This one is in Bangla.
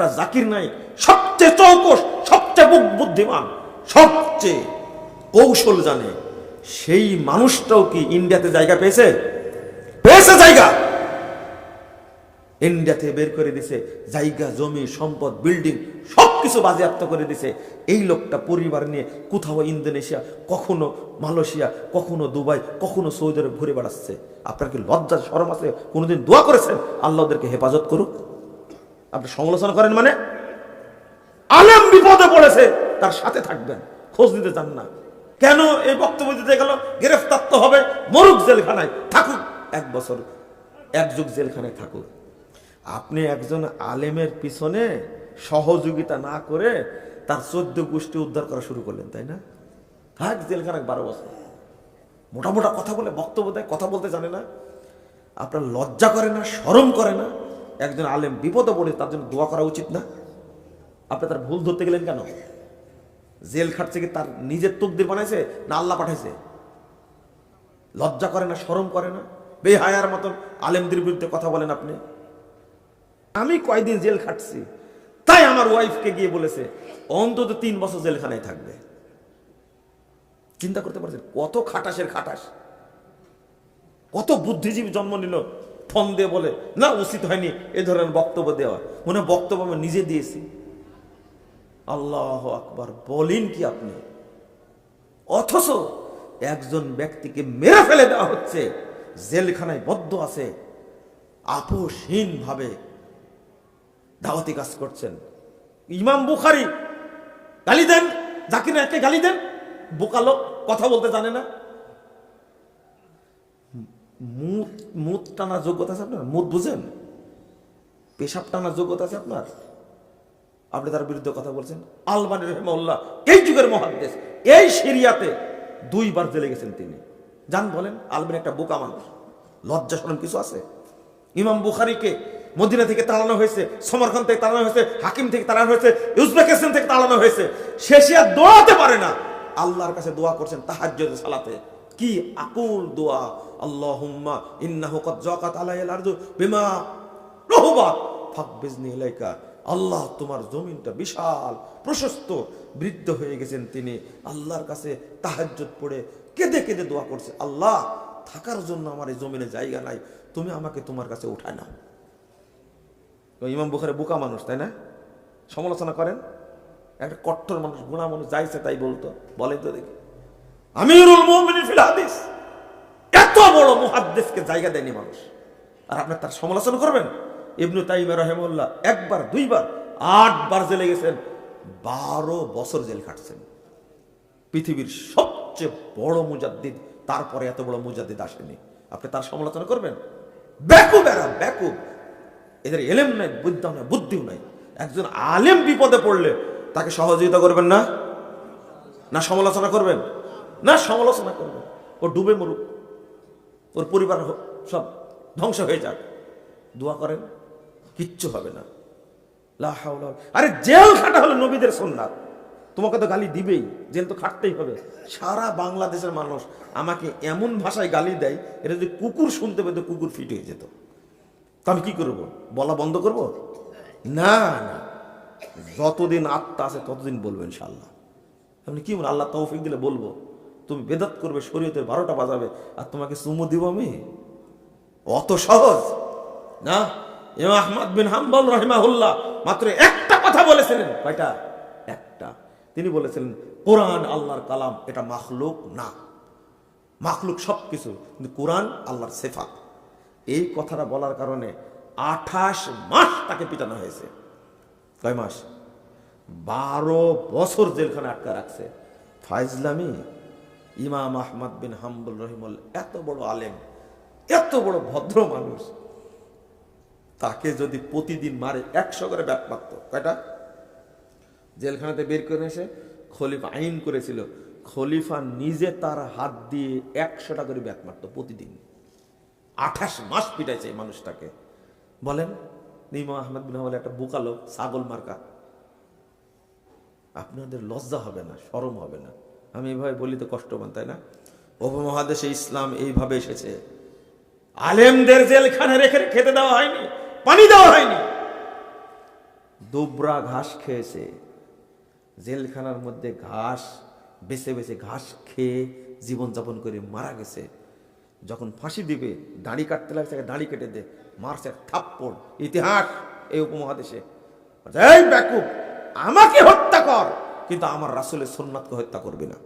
ডাক্তার জাকির নাইক সবচেয়ে চৌকস সবচেয়ে বুদ্ধিমান, সবচেয়ে কৌশল জানে, সেই মানুষটাও কি ইন্ডিয়াতে জায়গা পেয়েছে? পেয়েছে জায়গা! ইন্ডিয়াতে বের করে দিছে, জায়গা, জমি, সম্পদ, বিল্ডিং, সবকিছু বাজেয়াপ্ত করে দিছে। এই লোকটা পরিবার নিয়ে কোথাও ইন্দোনেশিয়া, কখনো মালয়েশিয়া, কখনো দুবাই, কখনো সৌদি আরব ঘুরে বেড়াচ্ছে। আপনার কি লজ্জা শরম আছে? কোনোদিন দোয়া করেছেন? আল্লাহদেরকে হেফাজত করুক। আপনি সমালোচনা করেন মানে? আলেম বিপদে পড়েছে, তার সাথে থাকবেন, খোঁজ নিতে চান না। কেন এই বক্তব্য দিতে গেল? গ্রেফতার তো হবে, মরুক জেলখানায় থাকুক এক বছর, এক যুগ জেলখানায় থাকুক আপনি একজন আলেমের পিছনে সহযোগিতা না করে তার চোদ্দ গোষ্ঠী উদ্ধার করা শুরু করলেন, তাই না? থাক, জেলখানায় বারো বছর। মোটা মোটা কথা বলে বক্তব্য দেয়, কথা বলতে জানে না। আপনার লজ্জা করে না, শরম করে না? একজন আলেম বিপদে পড়ে তার জন্য দোয়া করা উচিত না? আপনি তার ভুল ধরতে গেলেন কেন? জেল খাটছে কি তার নিজের তকদির বানাইছে না আল্লাহ পাঠাইছে? লজ্জা করে না, শরম করে না? বেহায়ার মতন আলেমদের বিরুদ্ধে কথা বলেন আপনি। আমি কয়দিন জেল খাটছি, তাই আমার ওয়াইফকে গিয়ে বলেছে, অন্তত তিন বছর জেলখানায় থাকবে। চিন্তা করতে পারছেন? কত খাটাসের খাটাস। কত বুদ্ধিজীবী জন্ম নিল। ফোন দিয়ে বলে, না, উচিত হয়নি এ ধরনের বক্তব্য দেওয়া। মনে বক্তব্য আমি নিজে দিয়েছি। আল্লাহ আকবার, বলেন কি আপনি? অথচ একজন ব্যক্তিকে মেরে ফেলে দেওয়া হচ্ছে, জেলখানায় বদ্ধ আছে আপোষহীন ভাবে দাওয়াতি কাজ করছেন। ইমাম বুখারি, গালি দেন, জাকির নায়ককে গালি দেন বোকালো কথা বলতে জানে না। মুত মুত টানার যোগ্যতা আছে আপনার? মুত বুঝেন? পেশাব টানার যোগ্যতা আছে আপনার? আপনি তার বিরুদ্ধে কথা বলছেন। আলবানি রহমাউল্লাহ এই যুগের মহাদেশ এই সিরিয়াতে দুইবার জেলে গেছেন তিনি। যান, বলেন, আলবানি একটা বোকা মানুষ। লজ্জা শরম কিছু আছে? ইমাম বুখারিকে মদিনা থেকে তাড়ানো হয়েছে সমরখান থেকে তাড়ানো হয়েছে, হাকিম থেকে তাড়ানো হয়েছে, উজবেকিস্তান থেকে তাড়ানো হয়েছে। শেষে আর দোয়াতে পারে না। আল্লাহর কাছে দোয়া করছেন তাহাজ্জুদ সালাতে। কি আকুল দোয়া? আল্লাহুম্মা ইন্নাহু কদ জাকাত আলাইহিল আরদু বিমা আল্লাহ তোমার জমিনটা বিশাল, প্রশস্ত, বৃদ্ধ হয়ে গেছেন তিনি। আল্লাহর কাছে তাহাজ্জুদ পড়ে কেঁদে কেঁদে দোয়া করছে, আল্লাহ, থাকার জন্য আমার এই জমিনে জায়গা নাই, তুমি আমাকে তোমার কাছে উঠায় নাও। ইমাম বুখারে বোকা মানুষ, তাই না? সমালোচনা করেন। একটা কট্টর মানুষ, গুণা মানুষ যাইছে তাই বলতো। বলেন তো দেখি। আমিরুল মুমিনিন ফিল হাদিস। এত বড় মুহাদ্দিসকে জায়গা দেয়নি মানুষ। আর আপনি তার সমালোচনা করবেন? ইবনু তাইমা রহেমুল্লাহ একবার, দুইবার, আটবার জেলে গেছেন, বারো বছর জেল খাটছেন। পৃথিবীর সবচেয়ে বড় মুজাদ্দিদ, তারপরে এত বড় মুজাদ্দিদ আসেনি। আপনি তার সমালোচনা করবেন? ব্যাকুব এরা ব্যাকুব এদের এলেম নাই বুদ্ধ নাই, বুদ্ধিও নাই। একজন আলেম বিপদে পড়লে তাকে সহযোগিতা করবেন না? না সমালোচনা করবেন? না, সমালোচনা করবেন ও ডুবে মরুক। ওর পরিবার সব ধ্বংস হয়ে যাক। দোয়া করেন, কিচ্ছু হবে না। লা আরে জেল খাটা হলো নবীদের সন্ন্যাত তোমাকে তো গালি দিবেই, জেল তো খাটতেই হবে। সারা বাংলাদেশের মানুষ আমাকে এমন ভাষায় গালি দেয়, এটা যদি কুকুর শুনতে পেতো, কুকুর ফিট হয়ে যেত। তা আমি কি করব? বলা বন্ধ করব? না না। যতদিন আত্মা আছে, ততদিন বলবেন ইনশাল্লাহ আপনি কি বলেন আল্লাহ তৌফিক দিলে বলব। তুমি বেদাত করবে, শরীয়তের বারোটা বাজাবে, আর তোমাকে চুমু দিব আমি? অত সহজ। না? ইমাম আহমদ বিন হাম্বল রহিমাহুল্লাহ মাত্র একটা কথা বলেছিলেন। কয়টা? একটা। তিনি বলেছিলেন, কোরআন আল্লাহর কালাম, এটা মাখলুক না। মাখলুক সব কিছু কিন্তু কোরআন আল্লাহর সেফাত। এই কথাটা বলার কারণে আঠাশ মাস তাকে পিটানো হয়েছে। কয় মাস? বারো বছর জেলখানে আটকা রাখছে। ফাইজলামি? ইমাম আহমদ বিন হাম্বুল রহিমুল এত বড় আলেম, এত বড় ভদ্র মানুষ। তাকে যদি প্রতিদিন মারে একশো করে ব্যাট মারত। কয়টা? জেলখানাতে বের করে এসে খলিফা আইন করেছিল। খলিফা নিজে তার হাত দিয়ে একশোটা করে ব্যাট মারত প্রতিদিন। আঠাশ মাস পিটাইছে এই মানুষটাকে। বলেন নিমা আহমদ বিন হাম্বল একটা বুকালো ছাগল মার্কা। আপনাদের লজ্জা হবে না শরম হবে না। আমি এইভাবে বলি তো কষ্ট পান, তাই না? উপমহাদেশে ইসলাম এইভাবে এসেছে। আলেমদের জেলখানে রেখে খেতে দেওয়া হয়নি, পানি দেওয়া হয়নি। দুবরা ঘাস খেয়েছে। জেলখানার মধ্যে ঘাস, বেছে বেছে ঘাস খেয়ে জীবনযাপন করে মারা গেছে। যখন ফাঁসি দিবে, দাড়ি কাটতে লাগছে দাড়ি কেটে দে, মারছে থাপ্পড়। ইতিহাস এই উপমহাদেশে। ব্যাকুব আমাকে হত্যা কর। কিন্তু আমার রাসুলের সোননাথকে হত্যা করবে না।